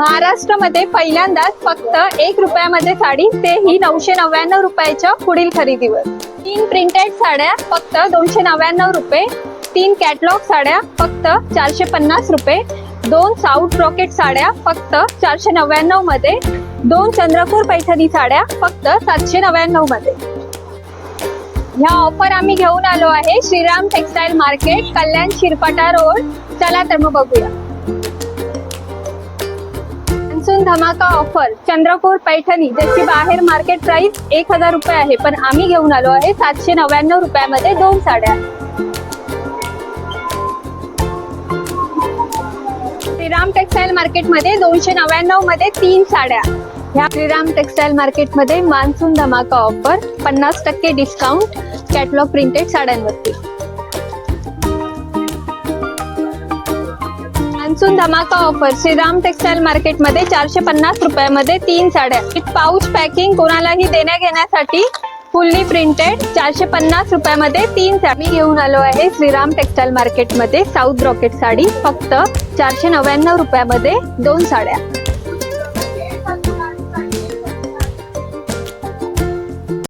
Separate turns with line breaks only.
महाराष्ट्रामध्ये पहिल्यांदाच फक्त एक रुपयामध्ये साडी ते ही नऊशे नव्याण्णव रुपयाच्या पुढील खरेदीवर. तीन प्रिंटेड साड्या फक्त दोनशे नव्याण्णव रुपये तीन कॅटलॉग साड्या फक्त चारशे पन्नास रुपये दोन साऊथ रॉकेट साड्या फक्त चारशे नव्याण्णवमध्ये दोन चंद्रपूर पैठणी साड्या फक्त सातशे नव्याण्णवमध्ये. ह्या ऑफर आम्ही घेऊन आलो आहे Shriram textile market Kalyan Shirpata road चला तर मग बघूया. मान्सून धमाका ऑफर चंद्रपूर पैठणी ज्याची बाहेर मार्केट प्राइस एक हजार रुपये आहे पण आम्ही घेऊन आलो आहे सातशे नव्याण्णव रुपयामध्ये दोन साड्या. श्रीराम टेक्सटाईल मार्केटमध्ये दोनशे नव्याण्णवमध्ये तीन साड्या. ह्या श्रीराम टेक्सटाईल मार्केटमध्ये मान्सून धमाका ऑफर पन्नास टक्के डिस्काउंट कॅटलॉग प्रिंटेड साड्यांवरती. मान्सून धमाका ऑफर श्रीराम टेक्सटाईल मार्केटमध्ये चारशे पन्नास रुपयामध्ये तीन साड्या. पाऊच पॅकिंग कोणालाही देण्या घेण्यासाठी फुल्ली प्रिंटेड चारशे पन्नास रुपयामध्ये तीन साडी मी घेऊन आलो आहे श्रीराम टेक्सटाईल मार्केटमध्ये साऊथ रॉकेट साडी. फक्त चारशे नव्याण्णव रुपयामध्ये दोन साड्या.